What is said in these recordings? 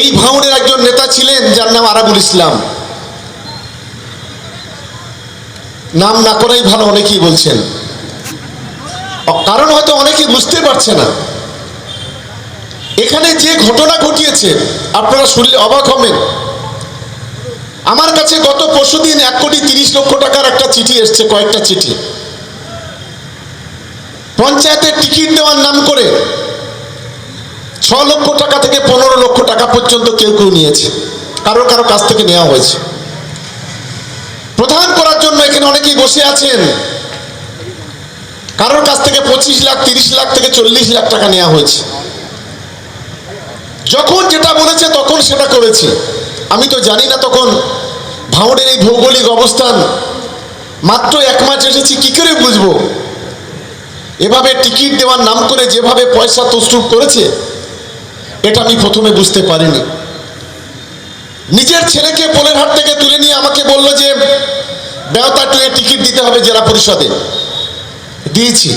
এই ভাঙনের একজন নেতা ছিলেন, যার নাম আরাবুল ইসলাম। নাম না করাই ভালো, অনেকেই বলছেন। কারণ হয়তো অনেকেই বুঝতে পারছে না। এখানে যে ঘটনা ঘটিয়েছে, আপনারা শুনলে অবাক হবেন। আমার কাছে গত পরশু দিন এক কোটি তিরিশ লক্ষ টাকার একটা চিঠি এসছে, কয়েকটা চিঠি। পঞ্চায়েতের টিকিট দেওয়ার নাম করে ছ লক্ষ টাকা থেকে পনেরো লক্ষ টাকা পর্যন্ত কেউ কেউ নিয়েছে। কারও কারও কাছ থেকে নেওয়া হয়েছে। প্রধান করার জন্য এখানে অনেকেই বসে আছেন। কারোর কাছ থেকে পঁচিশ লাখ, তিরিশ লাখ থেকে চল্লিশ লাখ টাকা নেওয়া হয়েছে। যখন যেটা বলেছে তখন সেটা করেছে। আমি তো জানি না তখন ভাঁড়ের এই ভৌগোলিক অবস্থান। মাত্র এক মাস এসেছি, কি করে বুঝব? এভাবে টিকিট দেওয়ার নাম করে যেভাবে পয়সা তসরুপ করেছে এটা আমি প্রথমে বুঝতে পারিনি। নিজের ছেলেকে পোলের হাট থেকে তুলে নিয়ে আমাকে বলল যে, বেওতা টুয়ে টিকিট দিতে হবে জেলা পরিষদে। দিয়েছি।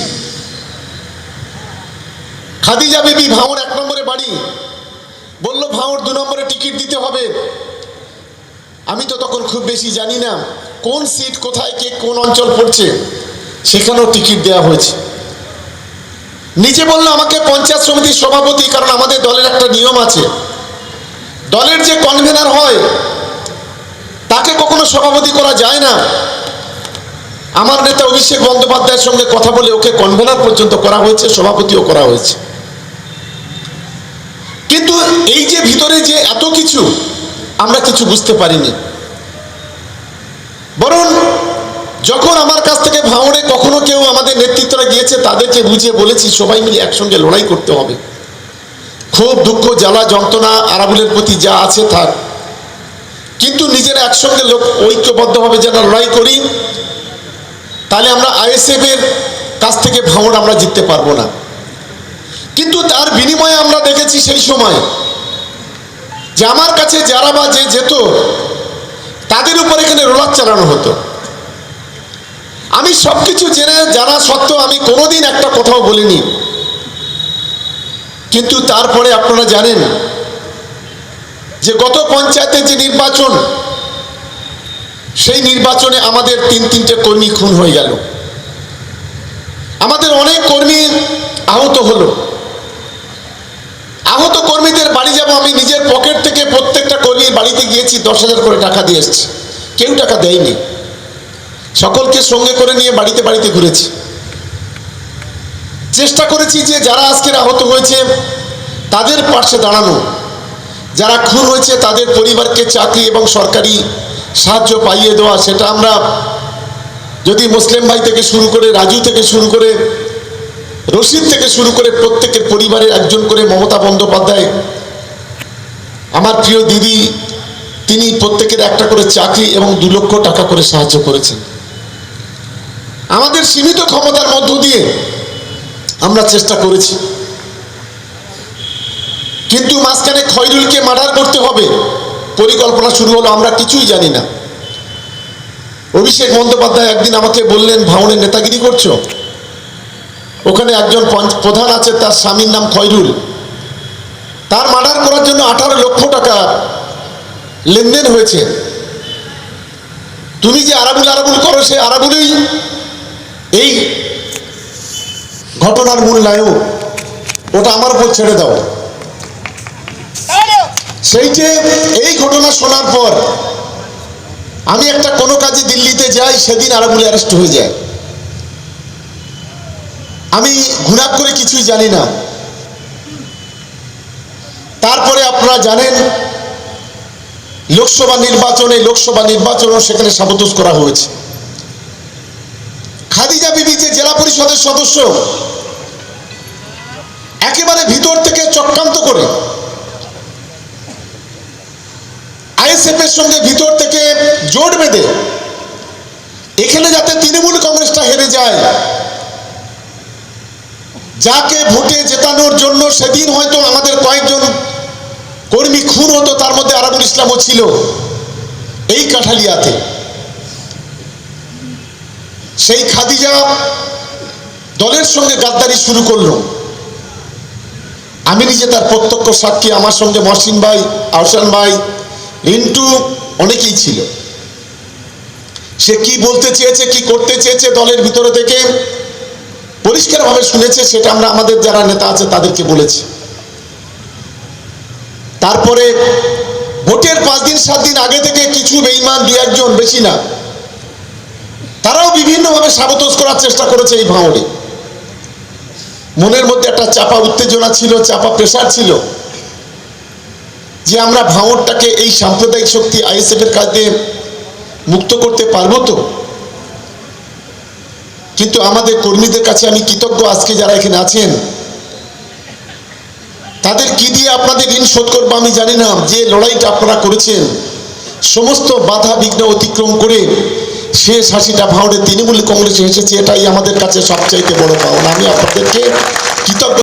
খাদিজা বিবি ভাঁড় এক নম্বরে বাড়ি। বলল ভাঁড় দু নম্বরে টিকিট দিতে হবে। আমি তো তখন খুব বেশি জানি না কোন সিট কোথায় কে কোন অঞ্চল পড়ছে, সেখানেও টিকিট দেওয়া হয়েছে। নিজে বলল, আমাকে পঞ্চায়েত সমিতির সভাপতি, কারণ আমাদের দলের একটা নিয়ম আছে। দলের যে কনভেনার হয়, তাকে কখনো সভাপতি করা যায় না। আমার নেতা অভিষেক বন্দ্যোপাধ্যায়ের সঙ্গে কথা বলে ওকে কনভেনার পর্যন্ত করা হয়েছে, সভাপতিও করা হয়েছে। কিন্তু এই যে ভিতরে যে এত কিছু, আমরা কিছু বুঝতে পারিনি। বরং যখন আমার কাছ থেকে ভাঙড়ে কখনো কেউ আমাদের নেতৃত্বরা গিয়েছে, তাদেরকে বুঝিয়ে বলেছি, সবাই মিলে একসঙ্গে লড়াই করতে হবে। খুব দুঃখ, জ্বালা, যন্ত্রণা, আরাবুলের প্রতি যা আছে থাক কিন্তু নিজেরা একসঙ্গে লোক ঐক্যবদ্ধভাবে যেন লড়াই করি, তাহলে আমরা আইএসএফ এর কাছ থেকে ভাঙড় আমরা জিততে পারব না। কিন্তু তার বিনিময়ে আমরা দেখেছি সেই সময় যে আমার কাছে যারা বা যে যেত, তাদের উপর এখানে রোলার চালানো হতো। আমি সবকিছু জেনে জানা সত্ত্বেও আমি কোনোদিন একটা কথাও বলিনি। কিন্তু তারপরে আপনারা জানেন যে গত পঞ্চায়েতের যে নির্বাচন, সেই নির্বাচনে আমাদের তিন তিনটে কর্মী খুন হয়ে গেল। আমাদের অনেক কর্মী আহত হলো। আহত কর্মীদের বাড়ি যাব আমি নিজের পকেট থেকে প্রত্যেকটা কর্মীর বাড়িতে গিয়েছি, দশ হাজার করে টাকা দিয়ে এসছি। কেউ টাকা দেয়নি। সকলকে সঙ্গে করে নিয়ে বাড়িতে বাড়িতে ঘুরেছি। চেষ্টা করেছি যে যারা আজকের আহত হয়েছে, তাদের পাশে দাঁড়ানো। যারা খুন হয়েছে, তাদের পরিবারকে চাকরি এবং সরকারি সাহায্য পাইয়ে দেওয়া, সেটা আমরা যদি মুসলিম ভাই থেকে শুরু করে, রাজু থেকে শুরু করে, রশিদ থেকে শুরু করে প্রত্যেকের পরিবারের একজন করে মমতা বন্দ্যোপাধ্যায়, আমার প্রিয় দিদি, তিনি প্রত্যেকের একটা করে চাকরি এবং দু লক্ষ টাকা করে সাহায্য করেছেন। আমাদের সীমিত ক্ষমতার মধ্য দিয়ে আমরা চেষ্টা করেছি। কিন্তু মাঝখানে খয়রুলকে মার্ডার করতে হবে পরিকল্পনা শুরু হলো, আমরা কিছুই জানি না। অভিষেক বন্দ্যোপাধ্যায় একদিন আমাকে বললেন ভাঙনের নেতাগিরি করছ? ওখানে একজন প্রধান আছে, তার স্বামীর নাম খয়রুল। তার মার্ডার করার জন্য আঠারো লক্ষ টাকা লেনদেন হয়েছে। তুমি যে আরাবুল আরাবুল করো, সে আরাবুলই এই ঘটনার মূল নায়ক ওটা আমার উপর ছেড়ে দাও। সেই যে এই ঘটনা শোনার পর আমি একটা কোনো কাজে দিল্লিতে যাই, সেদিন আরাবুল অ্যারেস্ট হয়ে যায়। আমি ঘুরাক করে কিছুই জানি না। তারপরে আপনারা জানেন, লোকসভা নির্বাচনে লোকসভা নির্বাচনও সেখানে সাবতোষ করা হয়েছে। জেলা পরিষদের সদস্য। একেবারে ভিতর থেকে চক্রান্ত করে। আইএসএফ এর সঙ্গে ভিতর থেকে জোট বেঁধে, এখানে যাতে তৃণমূল কংগ্রেসটা হেরে যায়, যাকে ভোটে জেতানোর জন্য সেদিন হয়তো আমাদের কয়েকজন কর্মী খুন হতো, তার মধ্যে আরাবুল ইসলামও ছিল এই কাঠালিয়াতে। সেই খাদিজা দলের সঙ্গে গাদ্দারি শুরু করল। আমি নিজে তার প্রত্যক্ষ সাক্ষী, আমার সঙ্গে মহসিন ভাই, আহসান ভাই, রিন্টু অনেকেই ছিল। সে কি বলতে চেয়েছে, কি করতে চেয়েছে দলের ভিতরে থেকে, পরিষ্কারভাবে শুনেছে, সেটা আমরা আমাদের যারা নেতা আছে তাদেরকে বলেছি। তারপরে ভোটের পাঁচ দিন, সাত দিন আগে থেকে কিছু বেইমান দু একজন বেশি না, তারাও বিভিন্নভাবে সাবতোষ করার চেষ্টা করেছে এই ভাঙড়ে। মনের মধ্যে একটা চাপা উত্তেজনা ছিল, চাপা প্রেশার ছিল যে আমরা ভাঙরটাকে এই সাম্প্রদায়িক শক্তি আইএসএফ এর কাছে মুক্ত করতে পারব তো? কিন্তু আমাদের কর্মীদের কাছে আমি কৃতজ্ঞ আজকে যারা এখানে আছেন। তাদের কি দিয়ে আপনাদের ঋণ শোধ করব আমি জানি না। যে লড়াইটা আপনারা করেছেন, সমস্ত বাধা বিঘ্ন অতিক্রম করে শেষ হাসিটা ভাঁড়ে তৃণমূল কংগ্রেসে এসেছে, এটাই আমাদের কাছে সবচাইতে বড় পাওনা। আমি আপনাদেরকে কৃতজ্ঞ